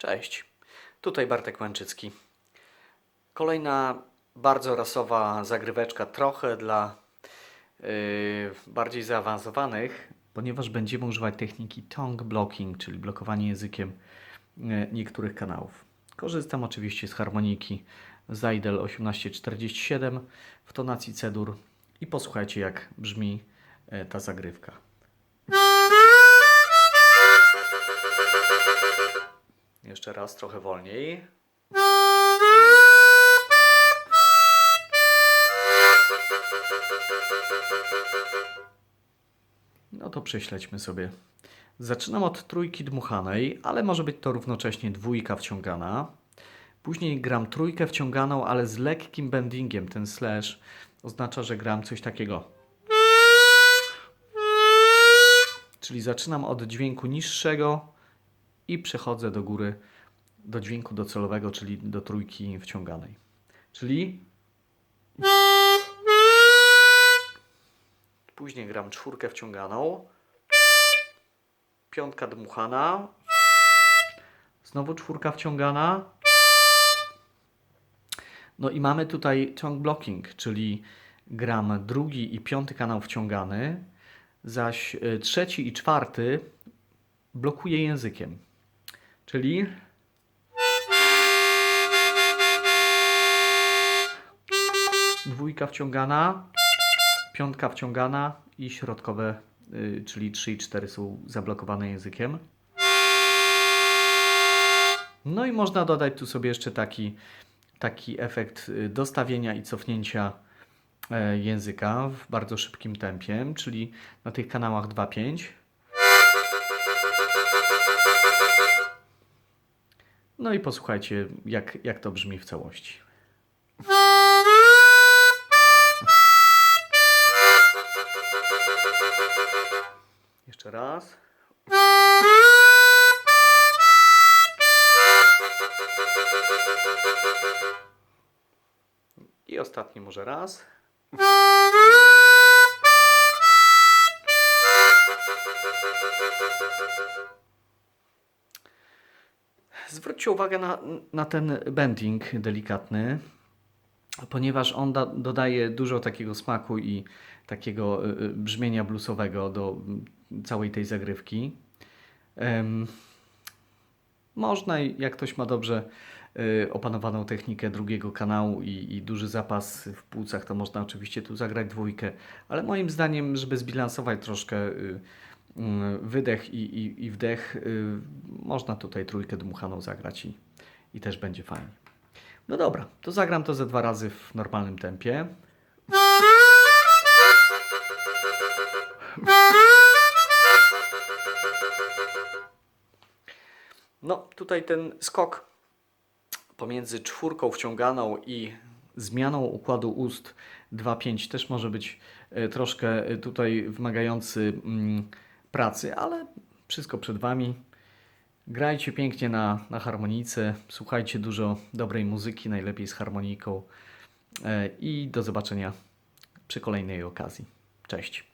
Cześć, tutaj Bartek Łęczycki. Kolejna bardzo rasowa zagryweczka, trochę dla yy, bardziej zaawansowanych, ponieważ będziemy używać techniki tongue blocking, czyli blokowanie językiem yy, niektórych kanałów. Korzystam oczywiście z harmoniki Zajdel 1847 w tonacji C-dur i posłuchajcie jak brzmi yy, ta zagrywka. Jeszcze raz, trochę wolniej. No to prześledźmy sobie. Zaczynam od trójki dmuchanej, ale może być to równocześnie dwójka wciągana. Później gram trójkę wciąganą, ale z lekkim bendingiem. Ten slash oznacza, że gram coś takiego. Czyli zaczynam od dźwięku niższego i przechodzę do góry do dźwięku docelowego, czyli do trójki wciąganej. Czyli później gram czwórkę wciąganą, piątka dmuchana, znowu czwórka wciągana. No i mamy tutaj tongue blocking, czyli gram drugi i piąty kanał wciągany, zaś y, trzeci i czwarty blokuję językiem. Czyli dwójka wciągana, piątka wciągana i środkowe, y, czyli 3 i 4 są zablokowane językiem. No i można dodać tu sobie jeszcze taki, taki efekt y, dostawienia i cofnięcia e, języka w bardzo szybkim tempie, czyli na tych kanałach 2-5. No i posłuchajcie, jak, jak to brzmi w całości. Jeszcze raz. I ostatni może raz. Zwróćcie uwagę na, na ten bending delikatny, ponieważ on da, dodaje dużo takiego smaku i takiego y, y, brzmienia bluesowego do mm, całej tej zagrywki. Em, można, jak ktoś ma dobrze y, opanowaną technikę drugiego kanału i, i duży zapas w płucach, to można oczywiście tu zagrać dwójkę, ale moim zdaniem, żeby zbilansować troszkę y, mm, wydech i, i, i wdech, y, można tutaj trójkę dmuchaną zagrać i, i też będzie fajnie. No dobra, to zagram to ze dwa razy w normalnym tempie. No, tutaj ten skok pomiędzy czwórką wciąganą i zmianą układu ust 2-5 też może być e, troszkę e, tutaj wymagający mm, pracy, ale wszystko przed Wami. Grajcie pięknie na, na harmonice, słuchajcie dużo dobrej muzyki, najlepiej z harmoniką e, i do zobaczenia przy kolejnej okazji. Cześć.